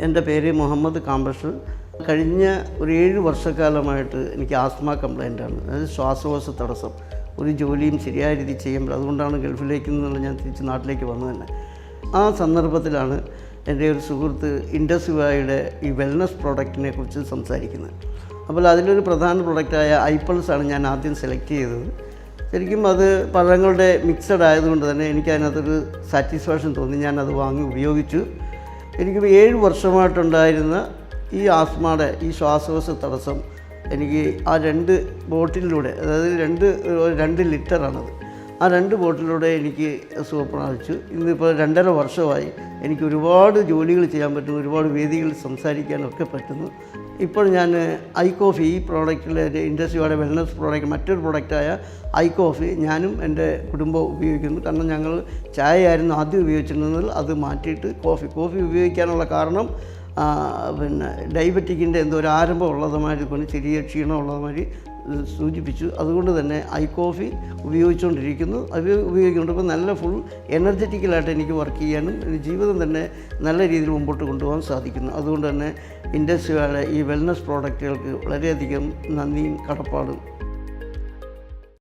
എന്റെ പേര് മുഹമ്മദ് കാമ്പഷ്. കഴിഞ്ഞ ഒരു ഏഴ് വർഷക്കാലമായിട്ട് എനിക്ക് ആസ്മ കംപ്ലൈന്റ് ആണ് അതായത് ശ്വാസകോശ തടസ്സം. ഒരു ജോലിയും ശരിയായ രീതിയിൽ ചെയ്യുമ്പോൾ അതുകൊണ്ടാണ് ഗൾഫിലേക്ക് നിന്നുള്ള ഞാൻ തിരിച്ച് നാട്ടിലേക്ക് വന്നത് തന്നെ ആ സന്ദർഭത്തിലാണ് എന്റെ ഒരു സുഹൃത്ത് ഇൻഡസ്വായുടെ ഈ വെൽനസ് പ്രോഡക്റ്റിനെ കുറിച്ച് സംസാരിക്കുന്നത്. അപ്പോൾ അതിലൊരു പ്രധാന പ്രോഡക്റ്റായ ആണ് ഞാൻ ആദ്യം സെലക്ട് ചെയ്തത്. ശരിക്കും അത് പഴങ്ങളുടെ മിക്സഡ് ആയതുകൊണ്ട് തന്നെ എനിക്ക് അതിനകത്തൊരു സാറ്റിസ്ഫാക്ഷൻ തോന്നി. ഞാൻ അത് വാങ്ങി ഉപയോഗിച്ചു. എനിക്ക് ഏഴ് വർഷമായിട്ടുണ്ടായിരുന്ന ഈ ആസ്മയുടെ ഈ ശ്വാസകോശ തടസ്സം എനിക്ക് ആ രണ്ട് ബോട്ടിലൂടെ അതായത് രണ്ട് രണ്ട് ലിറ്ററാണത്. ആ രണ്ട് ബോട്ടിലൂടെ എനിക്ക് സുഖം പ്രാപിച്ചു ഇന്നിപ്പോൾ രണ്ടര വർഷമായി എനിക്ക് ഒരുപാട് ജോലികൾ ചെയ്യാൻ പറ്റും ഒരുപാട് വേദികളിൽ സംസാരിക്കാനൊക്കെ പറ്റുന്നു. ഇപ്പോൾ ഞാൻ ഐ കോഫി ഈ പ്രോഡക്റ്റിലെ ഇൻഡസ്ട്രിയുടെ വെൽനസ് പ്രോഡക്റ്റ് മറ്റൊരു പ്രോഡക്റ്റായ ഐ കോഫി ഞാനും എന്റെ കുടുംബവും ഉപയോഗിക്കുന്നു. കാരണം ഞങ്ങൾ ചായ ആയിരുന്നു ആദ്യം ഉപയോഗിച്ചിരുന്നത് അത് മാറ്റിയിട്ട് കോഫി കോഫി ഉപയോഗിക്കാനുള്ള കാരണം പിന്നെ ഡയബറ്റിക്കിന്റെ എന്തോ ഒരു ആരംഭം ഉള്ളതുമാതിരി കൊണ്ട് ചെറിയ ക്ഷീണം ഉള്ളതുമാതിരി സൂചിപ്പിച്ചു. അതുകൊണ്ട് തന്നെ ഐ കോഫി ഉപയോഗിച്ചുകൊണ്ടിരിക്കുന്നു. അത് ഉപയോഗിക്കുന്നുണ്ടപ്പോൾ നല്ല ഫുൾ എനർജറ്റിക്കലായിട്ട് എനിക്ക് വർക്ക് ചെയ്യാനും ജീവിതം തന്നെ നല്ല രീതിയിൽ മുമ്പോട്ട് കൊണ്ടുപോകാൻ സാധിക്കുന്നു. അതുകൊണ്ട് തന്നെ ഇൻഡസ്ട്രിയുടെ ഈ വെൽനസ് പ്രോഡക്റ്റുകൾക്ക് വളരെയധികം നന്ദിയും കടപ്പാടും.